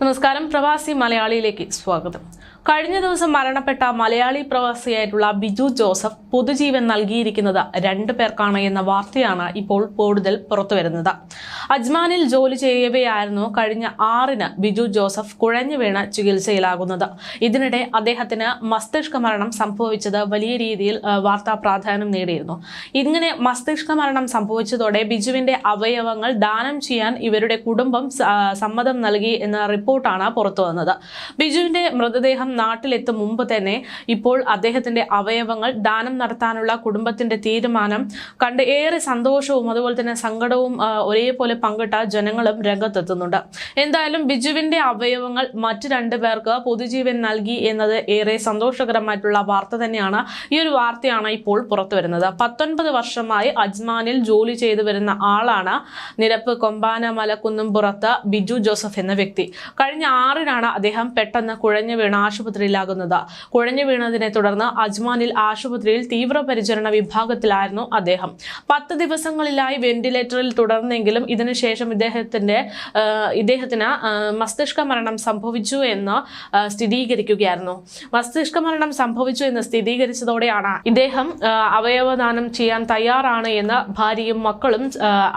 നമസ്കാരം. പ്രവാസി മലയാളിയിലേക്ക് സ്വാഗതം. കഴിഞ്ഞ ദിവസം മരണപ്പെട്ട മലയാളി പ്രവാസിയായിട്ടുള്ള ബിജു ജോസഫ് പൊതുജീവൻ നൽകിയിരിക്കുന്നത് രണ്ടു പേർക്കാണ് എന്ന വാർത്തയാണ് ഇപ്പോൾ കൂടുതൽ പുറത്തുവരുന്നത്. അജ്മാനിൽ ജോലി ചെയ്യവെയായിരുന്നു കഴിഞ്ഞ ആറിന് ബിജു ജോസഫ് കുഴഞ്ഞു വീണ് ചികിത്സയിലാകുന്നത്. ഇതിനിടെ അദ്ദേഹത്തിന് മസ്തിഷ്ക മരണം സംഭവിച്ചത് വലിയ രീതിയിൽ വാർത്താ പ്രാധാന്യം നേടിയിരുന്നു. ഇങ്ങനെ മസ്തിഷ്ക മരണം സംഭവിച്ചതോടെ ബിജുവിന്റെ അവയവങ്ങൾ ദാനം ചെയ്യാൻ ഇവരുടെ കുടുംബം സമ്മതം നൽകി എന്ന റിപ്പോർട്ടാണ് പുറത്തു വന്നത്. ബിജുവിന്റെ മൃതദേഹം നാട്ടിലെത്തും മുമ്പ് തന്നെ ഇപ്പോൾ അദ്ദേഹത്തിന്റെ അവയവങ്ങൾ ദാനം നടത്താനുള്ള കുടുംബത്തിന്റെ തീരുമാനം കണ്ട് ഏറെ സന്തോഷവും അതുപോലെ തന്നെ സങ്കടവും ഒരേപോലെ പങ്കിട്ട ജനങ്ങളും രംഗത്തെത്തുന്നുണ്ട്. എന്തായാലും ബിജുവിന്റെ അവയവങ്ങൾ മറ്റു രണ്ടു പേർക്ക് പൊതുജീവൻ നൽകി എന്നത് ഏറെ സന്തോഷകരമായിട്ടുള്ള വാർത്ത തന്നെയാണ്. ഈ ഒരു വാർത്തയാണ് ഇപ്പോൾ പുറത്തു വരുന്നത്. പത്തൊൻപത് വർഷമായി അജ്മാനിൽ ജോലി ചെയ്തു വരുന്ന ആളാണ്. നിരപ്പ് കൊമ്പാന മലക്കുന്നും പുറത്ത് ബിജു ജോസഫ് എന്ന വ്യക്തി. കഴിഞ്ഞ ആറിനാണ് അദ്ദേഹം പെട്ടെന്ന് കുഴഞ്ഞു വീണ് ആശുപത്രിയിലാകുന്നത്. കുഴഞ്ഞു വീണതിനെ തുടർന്ന് അജ്മാനിൽ ആശുപത്രിയിൽ തീവ്രപരിചരണ വിഭാഗത്തിലായിരുന്നു അദ്ദേഹം. പത്ത് ദിവസങ്ങളിലായി വെന്റിലേറ്ററിൽ തുടർന്നെങ്കിലും ഇതിനുശേഷം ഇദ്ദേഹത്തിന്റെ ഇദ്ദേഹത്തിന് മസ്തിഷ്ക മരണം സംഭവിച്ചു എന്ന് സ്ഥിരീകരിക്കുകയായിരുന്നു. മസ്തിഷ്ക മരണം സംഭവിച്ചു എന്ന് സ്ഥിരീകരിച്ചതോടെയാണ് ഇദ്ദേഹം അവയവദാനം ചെയ്യാൻ തയ്യാറാണ് എന്ന് ഭാര്യയും മക്കളും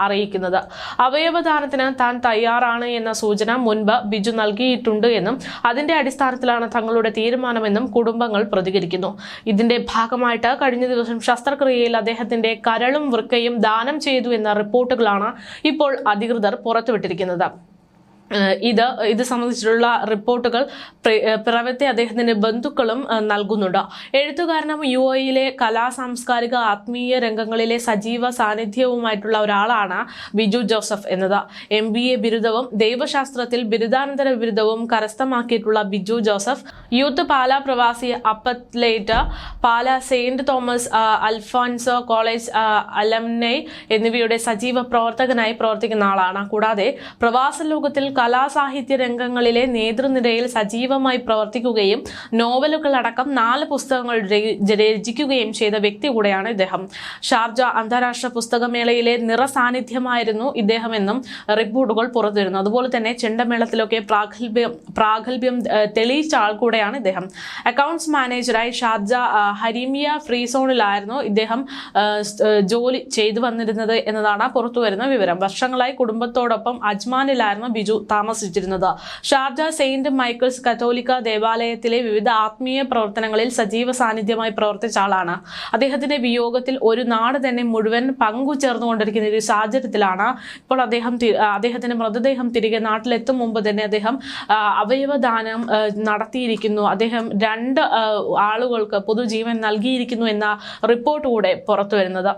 അറിയിക്കുന്നത്. അവയവദാനത്തിന് താൻ തയ്യാറാണ് എന്ന സൂചന മുൻപ് ബിജു നൽകിയിട്ടുണ്ട് എന്നും അതിന്റെ അടിസ്ഥാനത്തിലാണ് തങ്ങളുടെ തീരുമാനമെന്നും കുടുംബങ്ങൾ പ്രതികരിക്കുന്നു. ഇതിന്റെ ഭാഗമായിട്ട് കഴിഞ്ഞ ദിവസം ശസ്ത്രക്രിയയിൽ അദ്ദേഹത്തിന്റെ കരളും വൃക്കയും ദാനം ചെയ്തു എന്ന റിപ്പോർട്ടുകളാണ് ഇപ്പോൾ അധികൃതർ പുറത്തുവിട്ടിരിക്കുന്നത്. ഇത് ഇത് സംബന്ധിച്ചിട്ടുള്ള റിപ്പോർട്ടുകൾ പിറവത്തെ അദ്ദേഹത്തിന്റെ ബന്ധുക്കളും നൽകുന്നുണ്ട്. എഴുത്തുകാരനും യു എയിലെ കലാ സാംസ്കാരിക ആത്മീയ രംഗങ്ങളിലെ സജീവ സാന്നിധ്യവുമായിട്ടുള്ള ഒരാളാണ് ബിജു ജോസഫ് എന്നത്. എം ബി എ ബിരുദവും ദൈവശാസ്ത്രത്തിൽ ബിരുദാനന്തര ബിരുദവും കരസ്ഥമാക്കിയിട്ടുള്ള ബിജു ജോസഫ് യൂത്ത് പാല പ്രവാസി apostolate Pala saint Thomas Alphonso college alumni എന്നിവയുടെ സജീവ പ്രവർത്തകനായി പ്രവർത്തിക്കുന്ന ആളാണ്. കൂടാതെ പ്രവാസ ലോകത്തിൽ കലാസാഹിത്യ രംഗങ്ങളിലെ നേതൃനിരയിൽ സജീവമായി പ്രവർത്തിക്കുകയും നോവലുകൾ അടക്കം നാല് പുസ്തകങ്ങൾ രചി- രചിക്കുകയും ചെയ്ത വ്യക്തി കൂടെയാണ് ഇദ്ദേഹം. ഷാർജ അന്താരാഷ്ട്ര പുസ്തകമേളയിലെ നിറസാന്നിധ്യമായിരുന്നു ഇദ്ദേഹമെന്നും റിപ്പോർട്ടുകൾ പുറത്തുവരുന്നു. അതുപോലെ തന്നെ ചെണ്ടമേളത്തിലൊക്കെ പ്രാഗൽഭ്യം പ്രാഗൽഭ്യം തെളിയിച്ച ആൾ കൂടെയാണ് ഇദ്ദേഹം. അക്കൗണ്ട്സ് മാനേജറായി ഷാർജ ഹരിമിയ ഫ്രീ സോണിലായിരുന്നു ഇദ്ദേഹം ജോലി ചെയ്തു വന്നിരുന്നത് എന്നതാണ് പുറത്തുവരുന്ന വിവരം. വർഷങ്ങളായി കുടുംബത്തോടൊപ്പം അജ്മാനിലായിരുന്നു ബിജു താമസിച്ചിരുന്നത്. ഷാർജ സെയിന്റ് മൈക്കിൾസ് കത്തോലിക്ക ദേവാലയത്തിലെ വിവിധ ആത്മീയ പ്രവർത്തനങ്ങളിൽ സജീവ സാന്നിധ്യമായി പ്രവർത്തിച്ച ആളാണ്. അദ്ദേഹത്തിന്റെ വിയോഗത്തിൽ ഒരു നാട് തന്നെ മുഴുവൻ പങ്കു ചേർന്നുകൊണ്ടിരിക്കുന്ന ഒരു സാഹചര്യത്തിലാണ് ഇപ്പോൾ അദ്ദേഹം അദ്ദേഹത്തിന്റെ മൃതദേഹം തിരികെ നാട്ടിലെത്തും മുമ്പ് തന്നെ അദ്ദേഹം അവയവദാനം നടത്തിയിരിക്കുന്നു. അദ്ദേഹം രണ്ട് ആളുകൾക്ക് പൊതുജീവൻ നൽകിയിരിക്കുന്നു എന്ന റിപ്പോർട്ട് കൂടെ പുറത്തു വരുന്നത്